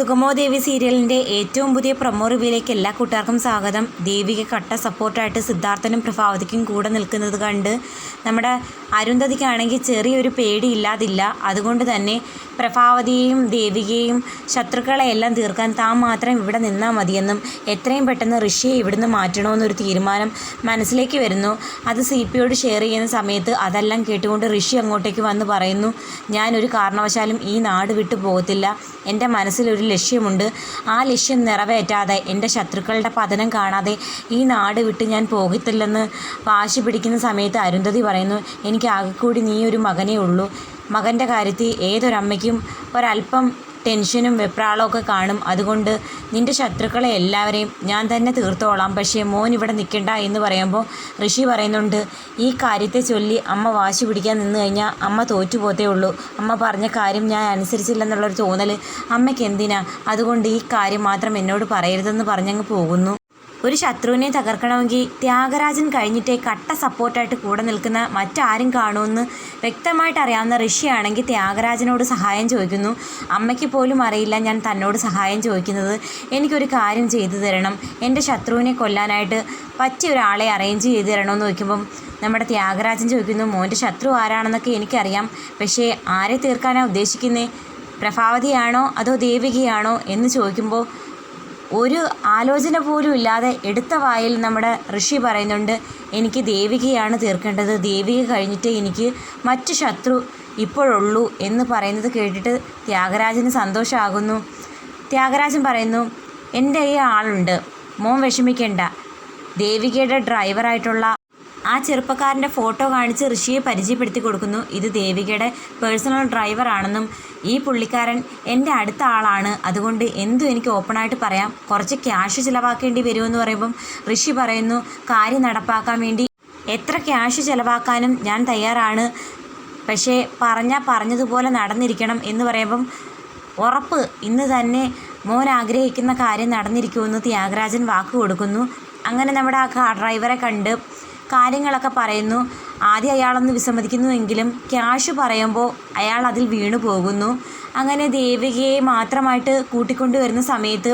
സുഗമോ ദേവി സീരിയലിന്റെ ഏറ്റവും പുതിയ പ്രൊമോ റിവ്യൂയിലേക്ക് എല്ലാ കൂട്ടുകാർക്കും സ്വാഗതം. ദേവിക കട്ട സപ്പോർട്ടായിട്ട് സിദ്ധാർത്ഥനും പ്രഭാവതിക്കും കൂടെ നിൽക്കുന്നത് കണ്ട് നമ്മുടെ അരുന്ധതിക്കാണെങ്കിൽ ചെറിയൊരു പേടി ഇല്ലാതില്ല. അതുകൊണ്ട് തന്നെ പ്രഭാവതിയെയും ദേവികയെയും ശത്രുക്കളെയെല്ലാം തീർക്കാൻ താൻ മാത്രം ഇവിടെ നിന്നാൽ മതിയെന്നും എത്രയും പെട്ടെന്ന് ഋഷിയെ ഇവിടുന്ന് മാറ്റണമെന്നൊരു തീരുമാനം മനസ്സിലേക്ക് വരുന്നു. അത് സി പിയോട് ഷെയർ ചെയ്യുന്ന സമയത്ത് അതെല്ലാം കേട്ടുകൊണ്ട് ഋഷി അങ്ങോട്ടേക്ക് വന്ന് പറയുന്നു ഞാനൊരു കാരണവശാലും ഈ നാട് വിട്ടു പോകത്തില്ല. എന്റെ മനസ്സിലൊരു ലക്ഷ്യമുണ്ട്. ആ ലക്ഷ്യം നിറവേറ്റാതെ എന്റെ ശത്രുക്കളുടെ പതനം കാണാതെ ഈ നാട് വിട്ട് ഞാൻ പോകത്തില്ലെന്ന് വാശി പിടിക്കുന്ന സമയത്ത് അരുന്ധതി പറയുന്നു എനിക്ക് ആകെക്കൂടി നീ ഒരു മകനേ ഉള്ളൂ. മകന്റെ കാര്യത്തിൽ ഏതൊരമ്മയ്ക്കും ഒരല്പം ടെൻഷനും വെപ്രാളമൊക്കെ കാണും. അതുകൊണ്ട് നിന്റെ ശത്രുക്കളെ എല്ലാവരെയും ഞാൻ തന്നെ തീർത്തോളാം. പക്ഷേ മോൻ ഇവിടെ നിൽക്കണ്ട എന്ന് പറയുമ്പോൾ ഋഷി പറയുന്നുണ്ട് ഈ കാര്യത്തെ ചൊല്ലി അമ്മ വാശി പിടിക്കാൻ നിന്ന് കഴിഞ്ഞാൽ അമ്മ തോറ്റുപോത്തേ ഉള്ളൂ. അമ്മ പറഞ്ഞ കാര്യം ഞാൻ അനുസരിച്ചില്ലെന്നുള്ളൊരു തോന്നൽ അമ്മയ്ക്ക് എന്തിനാ? അതുകൊണ്ട് ഈ കാര്യം മാത്രം എന്നോട് പറയരുതെന്ന് പറഞ്ഞങ്ങ് പോകുന്നു. ഒരു ശത്രുവിനെ തകർക്കണമെങ്കിൽ ത്യാഗരാജൻ കഴിഞ്ഞിട്ടേ കട്ട സപ്പോർട്ടായിട്ട് കൂടെ നിൽക്കുന്ന മറ്റാരും കാണുമെന്ന് വ്യക്തമായിട്ട് അറിയാവുന്ന ഋഷിയാണെങ്കിൽ ത്യാഗരാജനോട് സഹായം ചോദിക്കുന്നു. അമ്മയ്ക്ക് പോലും അറിയില്ല ഞാൻ തന്നോട് സഹായം ചോദിക്കുന്നത്. എനിക്കൊരു കാര്യം ചെയ്തു തരണം. എന്റെ ശത്രുവിനെ കൊല്ലാനായിട്ട് പറ്റിയ ഒരാളെ അറേഞ്ച് ചെയ്ത് തരണമെന്ന് ചോദിക്കുമ്പം നമ്മുടെ ത്യാഗരാജൻ ചോദിക്കുന്നു മോന്റെ ശത്രു ആരാണെന്നൊക്കെ എനിക്കറിയാം. പക്ഷേ ആരെ തീർക്കാനാണ് ഉദ്ദേശിക്കുന്നത് പ്രഭാവതിയാണോ അതോ ദേവികയാണോ? എന്ന് ചോദിക്കുമ്പോൾ ഒരു ആലോചന പോലും ഇല്ലാതെ എടുത്ത വായിൽ നമ്മുടെ ഋഷി പറയുന്നുണ്ട് എനിക്ക് ദേവികയാണ് തീർക്കേണ്ടത്. ദേവിക കഴിഞ്ഞിട്ട് എനിക്ക് മറ്റ് ശത്രു ഇപ്പോഴുള്ളൂ എന്ന് പറയുന്നത് കേട്ടിട്ട് ത്യാഗരാജന് സന്തോഷമാകുന്നു ത്യാഗരാജൻ പറയുന്നു എന്റെ ഈ ആളുണ്ട്. മോൻ വിഷമിക്കേണ്ട. ദേവികയുടെ ഡ്രൈവറായിട്ടുള്ള ആ ചെറുപ്പക്കാരന്റെ ഫോട്ടോ കാണിച്ച് ഋഷിയെ പരിചയപ്പെടുത്തി കൊടുക്കുന്നു. ഇത് ദേവികയുടെ പേഴ്സണൽ ഡ്രൈവറാണെന്നും ഈ പുള്ളിക്കാരൻ എന്റെ അടുത്ത ആളാണ്. അതുകൊണ്ട് എന്തും എനിക്ക് ഓപ്പണായിട്ട് പറയാം. കുറച്ച് ക്യാഷ് ചിലവാക്കേണ്ടി വരുമെന്ന് പറയുമ്പം ഋഷി പറയുന്നു കാര്യം നടപ്പാക്കാൻ വേണ്ടി എത്ര ക്യാഷ് ചിലവാക്കാനും ഞാൻ തയ്യാറാണ്. പക്ഷേ പറഞ്ഞാൽ പറഞ്ഞതുപോലെ നടന്നിരിക്കണം എന്ന് പറയുമ്പം ഉറപ്പ് ഇന്ന് തന്നെ മോൻ ആഗ്രഹിക്കുന്ന കാര്യം നടന്നിരിക്കുമെന്ന് ത്യാഗരാജൻ വാക്ക് കൊടുക്കുന്നു. അങ്ങനെ നമ്മുടെ ആ കാർ ഡ്രൈവറെ കണ്ട് കാര്യങ്ങളൊക്കെ പറയുന്നു. ആദ്യം അയാളൊന്ന് വിസമ്മതിക്കുന്നുവെങ്കിലും ക്യാഷ് പറയുമ്പോൾ അയാൾ അതിൽ വീണു പോകുന്നു. അങ്ങനെ ദേവികയെ മാത്രമായിട്ട് കൂട്ടിക്കൊണ്ടുവരുന്ന സമയത്ത്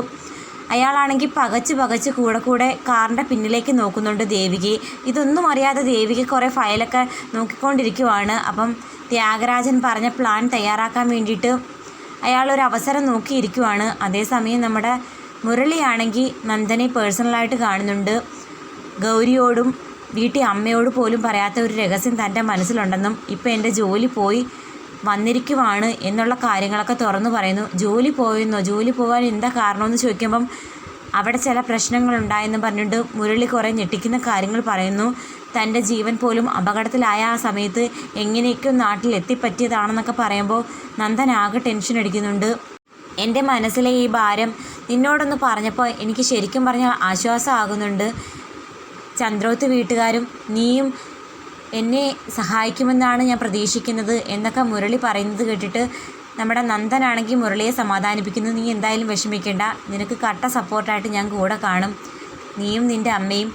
അയാളാണെങ്കിൽ പകച്ച് പകച്ച് കൂടെ കൂടെ കാറിന്റെ പിന്നിലേക്ക് നോക്കുന്നുണ്ട് ദേവികയെ. ഇതൊന്നും അറിയാതെ ദേവിക കുറേ ഫയലൊക്കെ നോക്കിക്കൊണ്ടിരിക്കുവാണ്. അപ്പം ത്യാഗരാജൻ പറഞ്ഞ പ്ലാൻ തയ്യാറാക്കാൻ വേണ്ടിയിട്ട് അയാളൊരു അവസരം നോക്കിയിരിക്കുവാണ്. അതേസമയം നമ്മുടെ മുരളിയാണെങ്കിൽ നന്ദനെ പേഴ്സണലായിട്ട് കാണുന്നുണ്ട്. ഗൗരിയോടും വീട്ടിൽ അമ്മയോട് പോലും പറയാത്ത ഒരു രഹസ്യം തന്റെ മനസ്സിലുണ്ടെന്നും ഇപ്പം എന്റെ ജോലി പോയി വന്നിരിക്കുവാണ് എന്നുള്ള കാര്യങ്ങളൊക്കെ തുറന്നു പറയുന്നു. ജോലി പോയെന്നോ? ജോലി പോകാൻ എന്താ കാരണമെന്ന് ചോദിക്കുമ്പം അവിടെ ചില പ്രശ്നങ്ങളുണ്ടായെന്ന് പറഞ്ഞിട്ട് മുരളി കുറേ ഞെട്ടിക്കുന്ന കാര്യങ്ങൾ പറയുന്നു. തന്റെ ജീവൻ പോലും അപകടത്തിലായ ആ സമയത്ത് എങ്ങനെയൊക്കെ നാട്ടിൽ എത്തിപ്പറ്റിയതാണെന്നൊക്കെ പറയുമ്പോൾ നന്ദൻ ആകെ ടെൻഷൻ അടിക്കുന്നുണ്ട്. എന്റെ മനസ്സിലെ ഈ ഭാരം നിന്നോടൊന്ന് പറഞ്ഞപ്പോൾ എനിക്ക് ശരിക്കും പറഞ്ഞാൽ ആശ്വാസമാകുന്നുണ്ട്. ചന്ദ്രോത്ത് വീട്ടുകാരും നീയും എന്നെ സഹായിക്കുമെന്നാണ് ഞാൻ പ്രതീക്ഷിക്കുന്നത് എന്നൊക്കെ മുരളി പറയുന്നത് കേട്ടിട്ട് നമ്മുടെ നന്ദനാണെങ്കിൽ മുരളിയെ സമാധാനിപ്പിക്കുന്നു. നീ എന്തായാലും വിഷമിക്കേണ്ട. നിനക്ക് കട്ട സപ്പോർട്ടായിട്ട് ഞാൻ കൂടെ കാണും. നീയും നിന്റെ അമ്മയും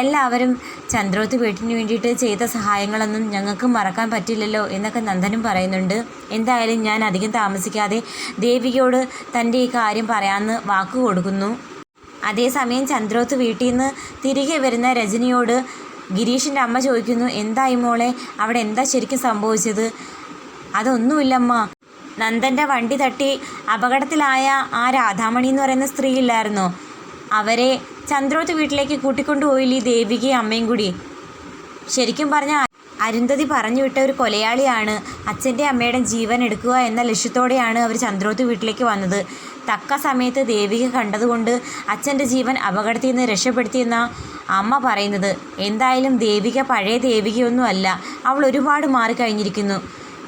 എല്ലാവരും ചന്ദ്രോത്ത് വീട്ടിന് വേണ്ടിയിട്ട് ചെയ്ത സഹായങ്ങളൊന്നും ഞങ്ങൾക്ക് മറക്കാൻ പറ്റില്ലല്ലോ എന്നൊക്കെ നന്ദനും പറയുന്നുണ്ട്. എന്തായാലും ഞാൻ അധികം താമസിക്കാതെ ദേവികയോട് തന്റെ ഈ കാര്യം പറയാമെന്ന് വാക്ക് കൊടുക്കുന്നു. അതേസമയം ചന്ദ്രോത്ത് വീട്ടിൽ നിന്ന് തിരികെ വരുന്ന രജനിയോട് ഗിരീഷിന്റെ അമ്മ ചോദിക്കുന്നു എന്തായി മോളെ? അവിടെ എന്താ ശരിക്കും സംഭവിച്ചത്? അതൊന്നുമില്ലമ്മ. നന്ദന്റെ വണ്ടി തട്ടി അപകടത്തിലായ ആ രാധാമണി എന്ന് പറയുന്ന സ്ത്രീ ഇല്ലായിരുന്നോ. അവരെ ചന്ദ്രോത്ത് വീട്ടിലേക്ക് കൂട്ടിക്കൊണ്ടുപോയില്ല ഈ ദേവികയും അമ്മയും കൂടി. ശരിക്കും പറഞ്ഞാൽ അരുന്ധതി പറഞ്ഞു വിട്ട ഒരു കൊലയാളിയാണ് അച്ഛന്റെ അമ്മയുടെ ജീവൻ എടുക്കുക എന്ന ലക്ഷ്യത്തോടെയാണ് അവർ ചന്ദ്രോത്ത് വീട്ടിലേക്ക് വന്നത്. തക്ക സമയത്ത് ദേവിക കണ്ടതുകൊണ്ട് അച്ഛന്റെ ജീവൻ അപകടത്തിൽ നിന്ന് രക്ഷപ്പെടുത്തിയെന്ന അമ്മ പറയുന്നത്. എന്തായാലും ദേവിക പഴയ ദേവികയൊന്നും അല്ല. അവൾ ഒരുപാട് മാറിക്കഴിഞ്ഞിരിക്കുന്നു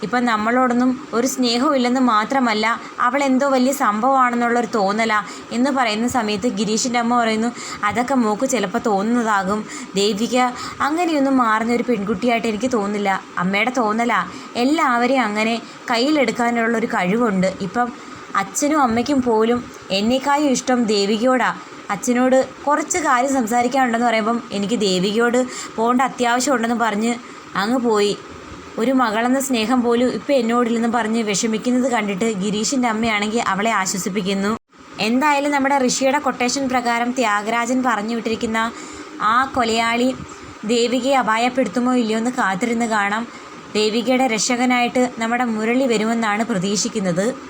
ഇപ്പം നമ്മളോടൊന്നും ഒരു സ്നേഹമില്ലെന്ന് മാത്രമല്ല അവൾ എന്തോ വലിയ സംഭവമാണെന്നുള്ളൊരു തോന്നല എന്ന് പറയുന്ന സമയത്ത് ഗിരീഷിന്റെ അമ്മ പറയുന്നു അതൊക്കെ മോക്ക് ചിലപ്പോൾ തോന്നുന്നതാകും. ദേവിക അങ്ങനെയൊന്നും മാറുന്ന ഒരു പെൺകുട്ടിയായിട്ട് എനിക്ക് തോന്നില്ല അമ്മയുടെ തോന്നല. എല്ലാവരെയും അങ്ങനെ കയ്യിലെടുക്കാനുള്ളൊരു കഴിവുണ്ട്. ഇപ്പം അച്ഛനും അമ്മയ്ക്കും പോലും എന്നേക്കായും ഇഷ്ടം ദേവികയോടാ. അച്ഛനോട് കുറച്ച് കാര്യം സംസാരിക്കാനുണ്ടെന്ന് പറയുമ്പം എനിക്ക് ദേവികയോട് പോകേണ്ട അത്യാവശ്യമുണ്ടെന്ന് പറഞ്ഞ് അങ്ങ് പോയി. ഒരു മകളെന്ന സ്നേഹം പോലും ഇപ്പം എന്നോടില്ലെന്ന് പറഞ്ഞ് വിഷമിക്കുന്നത് കണ്ടിട്ട് ഗിരീഷിന്റെ അമ്മയാണെങ്കിൽ അവളെ ആശ്വസിപ്പിക്കുന്നു. എന്തായാലും നമ്മുടെ ഋഷിയുടെ കൊട്ടേഷൻ പ്രകാരം ത്യാഗരാജൻ പറഞ്ഞു വിട്ടിരിക്കുന്ന ആ കൊലയാളി ദേവികയെ അപായപ്പെടുത്തുമോ ഇല്ലയോ എന്ന് കാത്തിരുന്ന് കാണാം. ദേവികയുടെ രക്ഷകനായിട്ട് നമ്മുടെ മുരളി വരുമെന്നാണ് പ്രതീക്ഷിക്കുന്നത്.